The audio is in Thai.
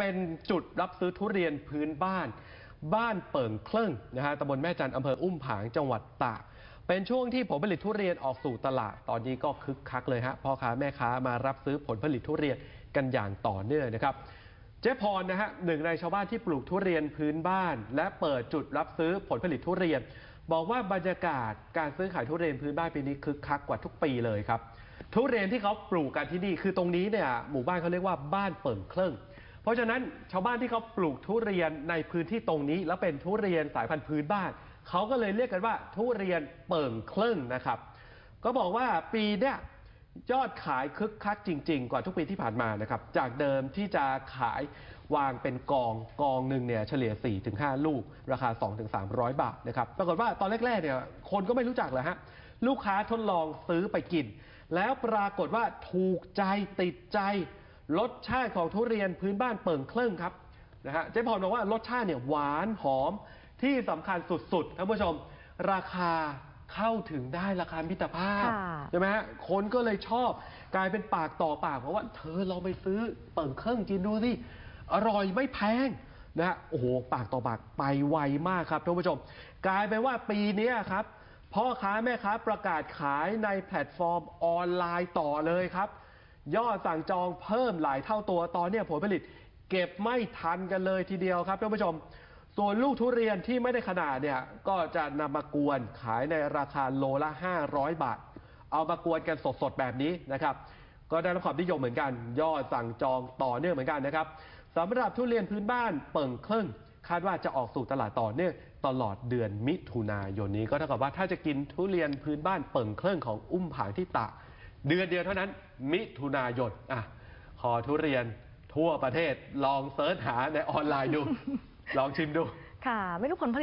เป็นจุดรับซื้อทุเรียนพื้นบ้าน บ้านเปิ่งเคลื่งนะฮะตำบลแม่จันทร์อำเภออุ้มผางจังหวัดตากเป็นช่วงที่ผลผลิตทุเรียนออกสู่ตลาด ตอนนี้ก็คึกคักเลยฮะพ่อค้าแม่ค้ามารับซื้อผลผลิตทุเรียนกันอย่างต่อเนื่องนะครับ เจ๊พรนะฮะหนึ่งในชาวบ้านที่ปลูกทุเรียนพื้นบ้าน และเปิดจุดรับซื้อผลผลิตทุเรียน บอกว่าบรรยากาศการซื้อขายทุเรียนพื้นบ้านปีนี้คึกคักกว่าทุกปีเลยครับ ทุเรียนที่เขาปลูกกันที่นี่คือตรงนี้เนี่ยหมู่บ้านเขาเรียกว่าบ้านเปิ่งเครื่อง เพราะฉะนั้นชาวบ้านที่เขาปลูกทุเรียนในพื้นที่ตรงนี้ แล้วเป็นทุเรียนสายพันธุ์พื้นบ้านเขาก็เลยเรียกกันว่าทุเรียนเปิ่งเครื่องนะครับ ก็บอกว่าปีเนี้ยยอดขายคึกคักจริง ๆ กว่าทุกปีที่ผ่านมานะครับ จากเดิมที่จะขายวางเป็นกองกองหนึ่งเนี่ยเฉลี่ย 4-5 ลูก ราคา 2-300 บาทนะครับ ปรากฏว่าตอนแรกๆเนี่ยคนก็ไม่รู้จักเลยฮะลูกค้าทดลองซื้อไปกิน แล้วปรากฏว่าถูกใจติดใจ รสชาติของทุเรียนพื้นบ้านเปิ่งเครื่องครับนะฮะเจ๊พรบอกว่ารสชาติเนี่ยหวานหอมที่สำคัญสุดๆท่านผู้ชม ราคาเข้าถึงได้ราคามิตรภาพค่ะ ใช่ไหมฮะคนก็เลยชอบกลายเป็นปากต่อปากเพราะว่า เธอลองไปซื้อเปิ่งเครื่องกินดูสิอร่อยไม่แพงนะฮะโอ้โหปากต่อปากไปไวมากครับท่านผู้ชม กลายเป็นว่าปีเนี้ยครับพ่อค้าแม่ค้าประกาศขายในแพลตฟอร์มออนไลน์ต่อเลยครับ ยอดสั่งจองเพิ่มหลายเท่าตัว ตอนนี้ผลผลิต เก็บไม่ทันกันเลยทีเดียวครับท่านผู้ชม ส่วนลูกทุเรียนที่ไม่ได้ขนาดเนี่ย ก็จะนำมากวนขายในราคาโลละ 500 บาท เอามากวนกันสดๆแบบนี้นะครับ ก็ได้รับความนิยมเหมือนกัน ยอดสั่งจองต่อเนื่องเหมือนกันนะครับสำหรับทุเรียนพื้นบ้านเปิ่งเครึ่งคาดว่าจะออกสู่ตลาดต่อเนื่องตลอดเดือนมิถุนายนนี้ก็เท่ากับว่าถ้าจะกินทุเรียนพื้นบ้านเปิ่งเครึ่องของอุ้มผางที่ตาก เดือนเดียวเท่านั้น มิถุนายนอะขอทุเรียนทั่วประเทศลองเซิร์ชหาในออนไลน์ดู ลองชิมดู ค่ะ ไม่รู้ผลผลิต